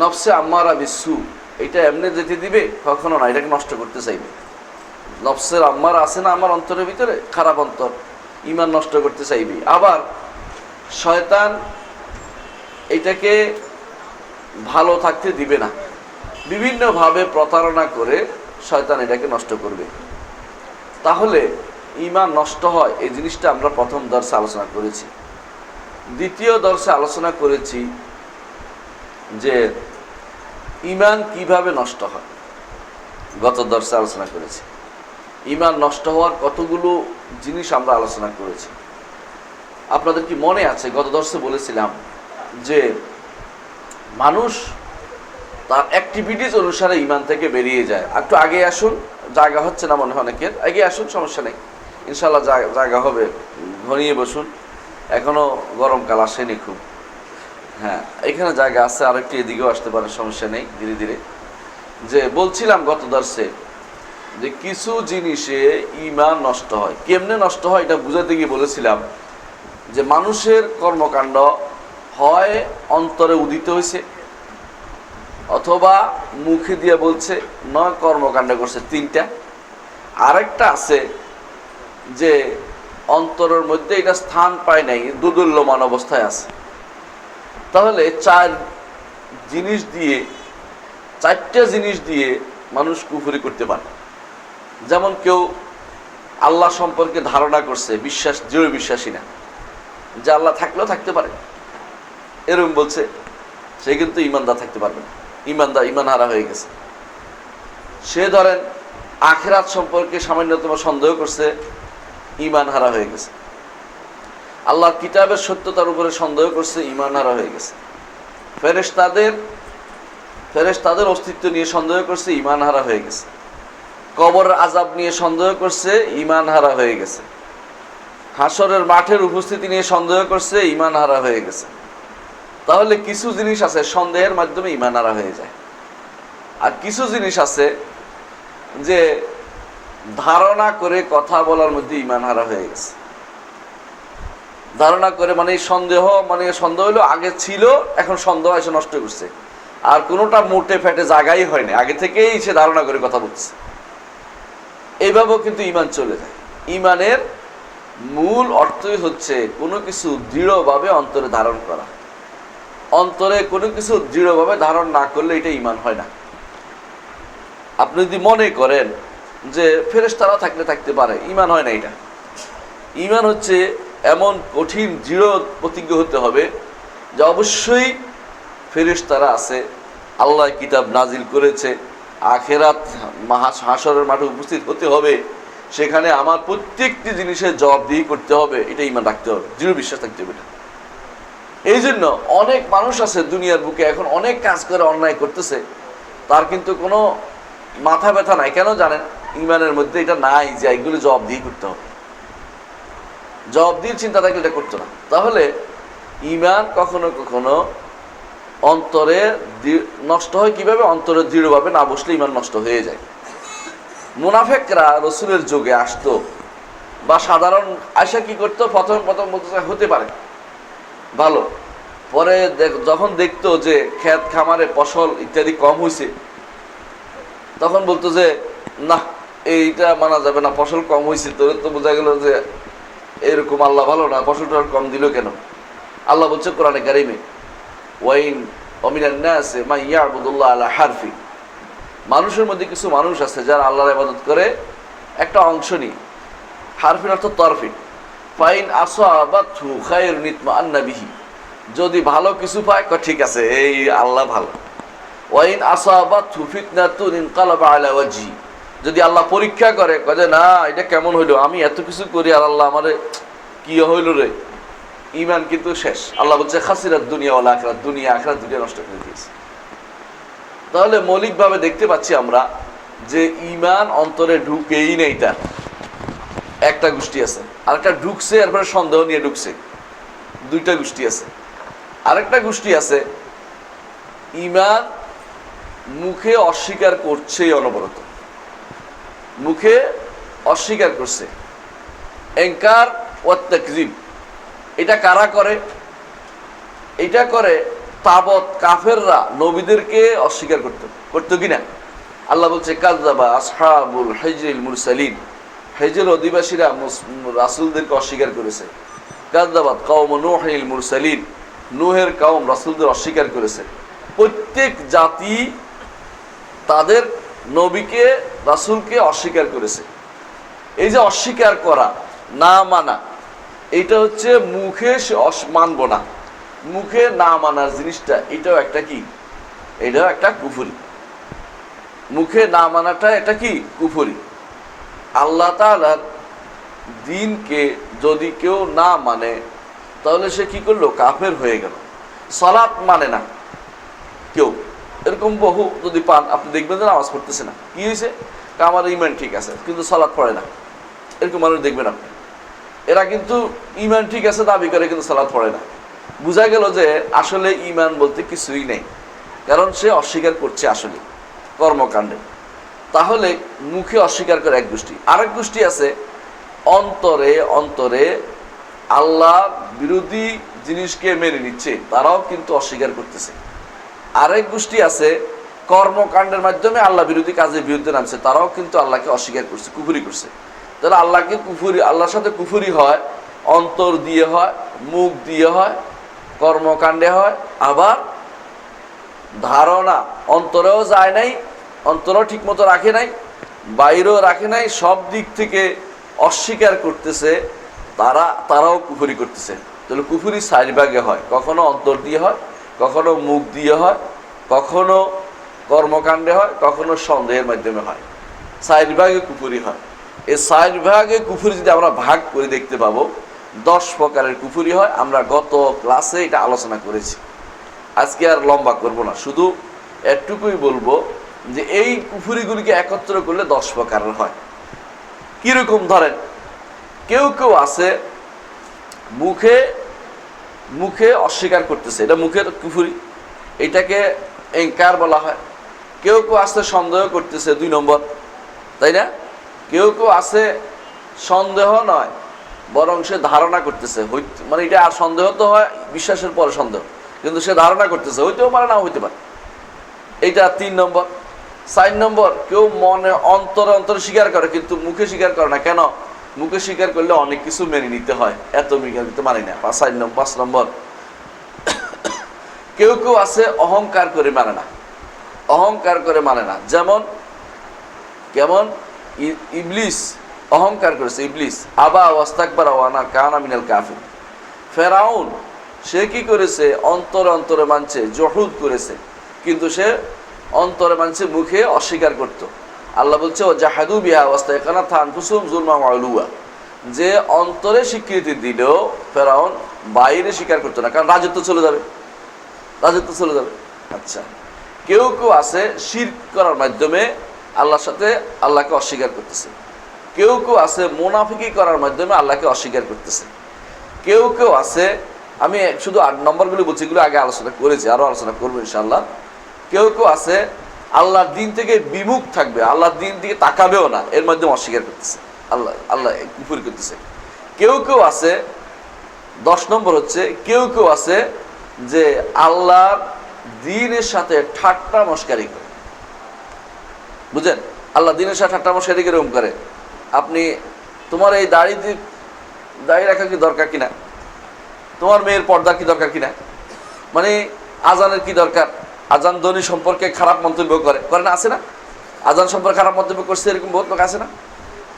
নফসে আম্মারা বিশ্বু এটা এমনি যেতে দিবে, কখনো না, এটাকে নষ্ট করতে চাইবে। নফসের আম্মার আছে না আমার অন্তরের ভিতরে? খারাপ অন্তর ইমান নষ্ট করতে চাইবে। আবার শয়তান এটাকে ভালো থাকতে দিবে না। বিভিন্নভাবে প্রতারণা করে শয়তান এটাকে নষ্ট করবে। তাহলে ইমান নষ্ট হয়, এই জিনিসটা আমরা প্রথম দর্শে আলোচনা করেছি। দ্বিতীয় দর্শে আলোচনা করেছি যে ইমান কীভাবে নষ্ট হয়? গত দর্শে আলোচনা করেছি। ইমান নষ্ট হওয়ার কতগুলো জিনিস আমরা আলোচনা করেছি। আপনাদের কি মনে আছে? গত দর্শে বলেছিলাম যে মানুষ তার অ্যাক্টিভিটিস অনুসারে ইমান থেকে বেরিয়ে যায়। একটু আগে আসুন, জায়গা হচ্ছে না মনে হয় অনেকের। আগে আসুন, সমস্যা নেই। ইনশাল্লাহ জায়গা হবে, ঘনিয়ে বসুন। এখনও গরমকাল আসেনি খুব। হ্যাঁ এখানে জায়গা আছে আর একটু এদিকেও আসতে পারে সমস্যা নেই, ধীরে ধীরে। যে বলছিলাম গত দর্শে যে কিছু জিনিসে ইমান নষ্ট হয়। কেমনে নষ্ট হয় এটা বুঝাতে গিয়ে বলেছিলাম যে মানুষের কর্মকাণ্ড হয় অন্তরে উদিত হয়েছে, অথবা মুখে দিয়ে বলছে, নয় কর্মকাণ্ড করছে, তিনটা। আরেকটা আছে যে অন্তরের মধ্যে এটা স্থান পায় নাই দুদুল্যমান অবস্থায় আছে। তাহলে চার জিনিস দিয়ে, চারটা জিনিস দিয়ে মানুষ কুফুরি করতে পারে। যেমন কেউ আল্লাহ সম্পর্কে ধারণা করছে, বিশ্বাস, দৃঢ় বিশ্বাসী না। যে আল্লাহ থাকলেও থাকতে পারে। এরকম বলছে, সে কিন্তু ইমানদার থাকতে পারবে না। ইমানদার ইমান হারা হয়ে গেছে। সে ধরেন আখেরাত সম্পর্কে সামান্যতম সন্দেহ করছে ইমান হারা হয়ে গেছে। আল্লাহর কিতাবের সত্যতার উপরে সন্দেহ করছে ইমান হারা হয়ে গেছে। ফেরেশ তাদের ফেরেশ তাদের অস্তিত্ব নিয়ে সন্দেহ করছে ইমান হারা হয়ে গেছে। কবর আজাব নিয়ে সন্দেহ করছে ইমান হারা হয়ে গেছে। হাসরের মাঠের উপস্থিতি নিয়ে সন্দেহ করছে ইমান হারা হয়ে গেছে। তাহলে কিছু জিনিস আছে, সন্দেহের মাধ্যমে ইমান হারা হয়ে যায়। আর কিছু জিনিস আছে যে ধারণা করে কথা বলার মধ্যে ইমান হারা হয়ে গেছে। ধারণা করে মানে সন্দেহ মানে সন্দেহ হলো আগে ছিল, এখন সন্দেহ এসে নষ্ট করছে। আর কোনোটা মোটে ফেটে জায়গাই হয়নি আগে থেকেই সে ধারণা করে কথা বলছে। এইভাবেও কিন্তু ইমান চলে যায়। ইমানের মূল অর্থই হচ্ছে কোনো কিছু দৃঢ়ভাবে অন্তরে ধারণ করা। অন্তরে কোনো কিছু দৃঢ়ভাবে ধারণ না করলে এটা ইমান হয় না। আপনি যদি মনে করেন যে ফেরেশতারা থাকলে থাকতে পারে ইমান হয় না এটা। ইমান হচ্ছে এমন কঠিন দৃঢ় প্রতিজ্ঞ হতে হবে যে অবশ্যই ফেরেশতারা আছে, আল্লাহ কিতাব নাজিল করেছে। আখেরাত হাসরের মাঠে উপস্থিত হতে হবে। সেখানে আমার প্রত্যেকটি জিনিসের জবাবদিহি করতে হবে। এটা ইমান রাখতে হবে। দৃঢ় বিশ্বাস থাকতে হবে এই জন্য অনেক মানুষ আছে দুনিয়ার বুকে এখন অনেক কাজ করে, অন্যায় করতেছে। তার কিন্তু কোনো মাথা ব্যথা নাই। কেন জানেন? ইমানের মধ্যে এটা নাই যে এগুলো জবাব দিয়ে করতে হবে। জবাব দিয়ে চিন্তা থাকলে এটা করতো না। তাহলে ইমান কখনো কখনো অন্তরে নষ্ট হয় কীভাবে? অন্তরে দৃঢ়ভাবে না বসলে ইমান নষ্ট হয়ে যায়। মুনাফেকরা রসুলের যুগে আসতো বা সাধারণ আশা কি করতো? প্রথম প্রথম বলতে, হতে পারে। ভালো। পরে যখন দেখতো যে ক্ষেত খামারে ফসল ইত্যাদি কম হয়েছে তখন বলতো যে, না, এইটা মানা যাবে না, ফসল কম হয়েছে তোর তো বোঝা গেল যে এরকম আল্লাহ ভালো না ফসলটা কম দিল কেন? আল্লাহ বলছে কোরআনে কারিমে, ওয়াইন অমিনান্না আছে মা ইয়াবুদুল্লাহ আলা হারফি। মানুষের মধ্যে কিছু মানুষ আছে যারা আল্লাহর ইবাদত করে, একটা অংশ নিয়ে। হারফিন অর্থ তরফিন ফাইন আসাবাতহু খায়রুন নিতমা বিহি। যদি ভালো কিছু পায়, কয়, ঠিক আছে, এই আল্লাহ ভালো। ওয়াইন আসাবাতহু ফিতনাতুন ইনকালাবা আলা ওয়াজহি। যদি আল্লাহ পরীক্ষা করে যে, না, এটা কেমন হইল? আমি এত কিছু করি আর আল্লাহ আমারে কি হইল রে? ইমান কিন্তু শেষ। আল্লাহ বলছে, খাসিরাত দুনিয়া ওয়ালা আখরাত, দুনিয়া আখরাত দুনিয়া নষ্ট করে দিয়েছে। তাহলে মৌলিকভাবে দেখতে পাচ্ছি আমরা যে ইমান অন্তরে ঢুকেই নেই তার। একটা গোষ্ঠী আছে, আরেকটা ঢুকছে, এরপরে সন্দেহ নিয়ে ঢুকছে। দুইটা গোষ্ঠী আছে। আরেকটা গোষ্ঠী আছে ইমান মুখে অস্বীকার করছে অনবরত। মুখে অস্বীকার করছে। এঙ্কার ও এটা কারা করে? এটা করে তাবৎ কাফেররা নবীদেরকে অস্বীকার করতো। করতো কিনা? আল্লাহ বলছে কাজদাবা আসহাবুল হেজরিল মুরসালিন। হেজের অধিবাসীরা রাসূলদেরকে অস্বীকার করেছে। কাজদাবাদ কওম নুহিল মুরসালিন। নুহের কওম রাসূলদের অস্বীকার করেছে। প্রত্যেক জাতি তাদের নবীকে, রাসুলকে অস্বীকার করেছে। এই যে অস্বীকার করা, না মানা, এটা হচ্ছে মুখে সে মানব না। মুখে না মানার জিনিসটা, এটাও একটা কি? এটাও একটা কুফুরি। মুখে না মানাটা এটা কি? কুফুরি। আল্লাহ তাআলার দিনকে যদি কেউ না মানে তাহলে সে কি করল? কাফের হয়ে গেল। সালাত মানে না। এরকম বহু যদি পান, আপনি দেখবেন যে নামাজ পড়তেছে না। কি হয়েছে আমার ইমান ঠিক আছে, কিন্তু সালাত পড়ে না। এরকম মানুষ দেখবেন আপনি। এরা কিন্তু ইমান ঠিক আছে, দাবি করে, কিন্তু সালাত পড়ে না। বোঝা গেল যে আসলে ইমান বলতে কিছুই নেই। কারণ সে অস্বীকার করছে আসলে কর্মকাণ্ডে। তাহলে মুখে অস্বীকার করে এক গোষ্ঠী। আরেক গোষ্ঠী আছে, অন্তরে অন্তরে আল্লাহ বিরোধী জিনিসকে মেনে নিচ্ছে। তারাও কিন্তু অস্বীকার করতেছে। আরেক গোষ্ঠী আছে, কর্মকাণ্ডের মাধ্যমে আল্লাহ বিরোধী কাজের বিরুদ্ধে নামছে। তারাও কিন্তু আল্লাহকে অস্বীকার করছে, কুফুরি করছে। তাহলে আল্লাহকে কুফুরি, আল্লাহর সাথে কুফুরি হয়, অন্তর দিয়ে হয়, মুখ দিয়ে হয়, কর্মকাণ্ডে হয়, আবার ধারণা অন্তরেও যায় নাই, অন্তরও ঠিক মতো রাখে নাই, বাইরেও রাখে নাই, সব দিক থেকে অস্বীকার করতেছে, তারা, তারাও কুফুরি করতেছে। তাহলে কুফুরি চার ভাগে হয়, কখনো অন্তর দিয়ে হয় কখনো মুখ দিয়ে হয়, কখনো কর্মকাণ্ডে হয়, কখনো সন্দেহের মাধ্যমে হয়। চার ভাগে কুফুরি হয়। এই চার ভাগে কুফুরি যদি আমরা ভাগ করে দেখতে পাবো, দশ প্রকারের কুফুরি হয়। আমরা গত ক্লাসে এটা আলোচনা করেছি। আজকে আর লম্বা করব না। শুধু এটুকুই বলব যে এই কুফুরিগুলিকে একত্র করলে দশ প্রকারের হয়। কীরকম ধরেন, কেউ কেউ আছে, মুখে মুখে অস্বীকার করতেছে, এটা মুখের কুফুরি। এটাকে এঙ্কার বলা হয়। কেউ কেউ আছে সন্দেহ করতেছে দুই নম্বর, তাই না? কেউ কেউ আছে সন্দেহ নয়, বরং সে ধারণা করতেছে। মানে এটা আর সন্দেহ তো হয়, বিশ্বাসের পরে সন্দেহ। কিন্তু সে ধারণা করতেছে, হইতেও পারে না হইতে পারে। এইটা তিন নম্বর। চার নম্বর, কেউ মনে অন্তর অন্তর স্বীকার করে, কিন্তু মুখে স্বীকার করে না। কেন? মুখে স্বীকার করলে অনেক কিছু মেনে নিতে হয়। এত মিঘা কিন্তু মানি না। পাঁচ নম্বর পাঁচ নম্বর। কেউ কেউ আছে অহংকার করে মানে না। অহংকার করে মানে না। যেমন, কেমন? ইবলিস অহংকার করেছে, ইবলিস। আবা ওয়াস্তাকবার ওয়ানা কানা মিনাল কাফির। ফেরাউন, সে কি করেছে? অন্তরে অন্তরে মানছে, জহুদ করেছে। কিন্তু সে অন্তরে মানছে, মুখে অস্বীকার করত। আল্লাহ বলছে ও জাহাদু বিহা অবস্থায় কানা থান কুসুম জুলমা মালুয়া যে অন্তরে স্বীকৃতি দিলেও ফেরাউন বাইরে স্বীকার করতো না, কারণ রাজত্ব চলে যাবে। রাজত্ব চলে যাবে। আচ্ছা কেউ কেউ আছে শির করার মাধ্যমে আল্লাহর সাথে আল্লাহকে অস্বীকার করতেছে। কেউ কেউ আছে মোনাফিকি করার মাধ্যমে আল্লাহকে অস্বীকার করতেছে। কেউ কেউ আছে, আমি শুধু আট নম্বরগুলো বলছি, এগুলো আগে আলোচনা করেছি আরও আলোচনা করব ইনশাল্লাহ কেউ কেউ আছে আল্লাহর দিন থেকে বিমুখ থাকবে, আল্লাহর দিন থেকে তাকাবেও না, এর মাধ্যমে অস্বীকার করতেছে। আল্লাহ আল্লাহ কুফুর করতেছে। কেউ কেউ আছে, দশ নম্বর হচ্ছে, কেউ কেউ আছে যে আল্লাহর দিনের সাথে ঠাট্টা মস্কারি করে। বুঝেন আল্লাহ দিনের সাথে ঠাট্টা মস্কারি কীরকম করে? আপনি, তোমার এই দাড়ি দাড়ি রাখা কি দরকার কিনা? তোমার মেয়ের পর্দা কি দরকার কিনা? মানে আজানের কি দরকার? আজান ধ্বনি সম্পর্কে খারাপ মন্তব্য করে। করে না? আছে না? আজান সম্পর্কে খারাপ মন্তব্য করছে এরকম বহুত লোক আছে না?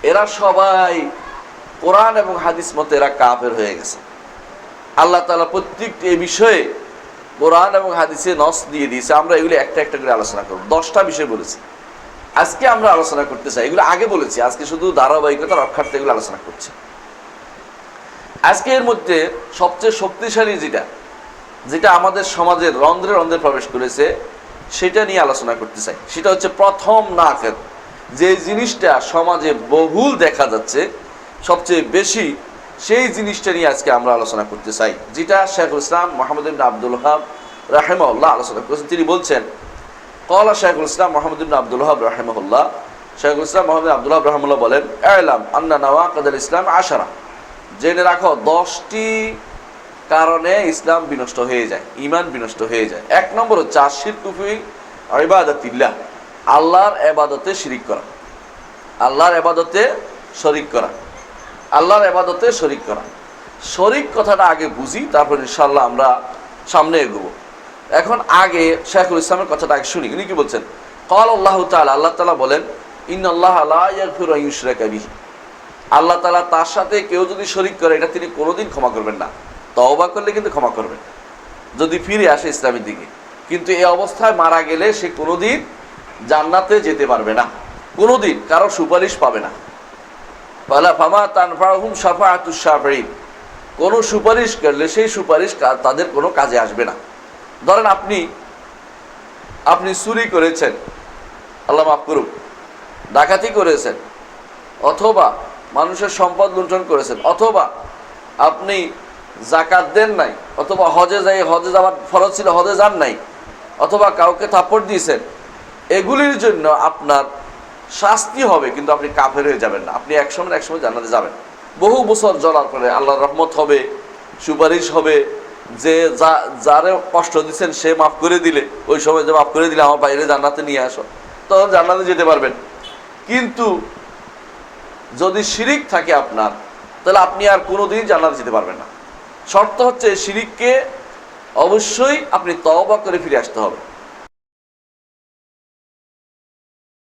এরা সবাই কোরআন এবং হাদিস মতে এরা কাফের হয়ে গেছে। আল্লাহ তাআলা প্রত্যেকটি এই বিষয়ে কোরআন এবং হাদিসে নস দিয়ে দিয়েছে। আমরা এগুলো একটা একটা করে আলোচনা করব। দশটা বিষয় বলেছি। আজকে আমরা আলোচনা করতে চাই। এগুলো আগে বলেছি। আজকে শুধু ধারাবাহিকতা রক্ষার্থে এগুলো আলোচনা করছি। আজকে এর মধ্যে সবচেয়ে শক্তিশালী যেটা যেটা আমাদের সমাজের রন্ধ্রে রন্ধ্রে প্রবেশ করেছে, সেটা নিয়ে আলোচনা করতে চাই। সেটা হচ্ছে প্রথম নাকের যে জিনিসটা সমাজে বহুল দেখা যাচ্ছে, সবচেয়ে বেশি সেই জিনিসটা নিয়ে আজকে আমরা আলোচনা করতে চাই, যেটা শেখুল ইসলাম মোহাম্মদ আব্দুল হাব রাহেমাউল্লাহ আলোচনা করেছেন। তিনি বলছেন কলা শেখুল ইসলাম মোহাম্মদ আব্দুল হাব রাহেমাহুল্লাহ। শেখুল ইসলাম মোহাম্মদ আব্দুল হাব রহমুল্লাহ বলেন এলাম আন্না নওয়াকাদ ইসলাম আশারা। জেনে রাখো, দশটি কারণে ইসলাম বিনষ্ট হয়ে যায় ইমান বিনষ্ট হয়ে যায়। এক নম্বর হচ্ছে আশির কুফি ইবাদতিল্লাহ, আল্লাহর এবাদতে শিরিক করা। আল্লাহর এবাদতে শরিক করা। আল্লাহর এবাদতে শরিক করা। শরিক কথাটা আগে বুঝি, তারপর ইনশাল্লাহ আমরা সামনে এগোবো। এখন আগে শেখুল ইসলামের কথাটা আগে শুনি। উনি কি বলছেন? কল আল্লাহ তাআলা, আল্লাহ তালা বলেন ইন আল্লাহ আলা ইয়াগফিরু আন আল্লাহ তালা তার সাথে কেউ যদি শরিক করে, এটা তিনি কোনোদিন ক্ষমা করবেন না। তওবা করলে কিন্তু ক্ষমা করবেন যদি ফিরে আসে ইসলামের দিকে। কিন্তু এই অবস্থায় মারা গেলে সে কোনোদিন জান্নাতে যেতে পারবে না। কোনোদিন কারও সুপারিশ পাবে না। ফালা ফামা তানফাহুম শাফাআতুশ শাফিঈন। কোনো সুপারিশ করলে সেই সুপারিশ তাদের কোনো কাজে আসবে না। ধরেন আপনি আপনি চুরি করেছেন। আল্লাহ মাফ করুক। ডাকাতি করেছেন। অথবা মানুষের সম্পদ লুণ্ঠন করেছেন। অথবা আপনি জাকাত দেন নাই, অথবা হজে যাই, হজে যাওয়ার ফরজ ছিল, হজে যান নাই, অথবা কাউকে থাপ্পড় দিয়েছেন, এগুলির জন্য আপনার শাস্তি হবে, কিন্তু আপনি কাফের হয়ে যাবেন না। আপনি একসময় একসময় জানাতে যাবেন। বহু বছর জ্বলার পরে আল্লাহর রহমত হবে, সুপারিশ হবে, যে যা, যারে কষ্ট দিচ্ছেন সে মাফ করে দিলে, ওই সময় যে মাফ করে দিলে আমার বাইরে জান্নাতে নিয়ে আসো, তখন জান্নাতে যেতে পারবেন। কিন্তু যদি শিরিক থাকে আপনার, তাহলে আপনি আর কোনোদিন জান্নাতে যেতে পারবেন না। শর্ত হচ্ছে শিরিককে অবশ্যই আপনি তওবা করে ফিরে আসতে হবে।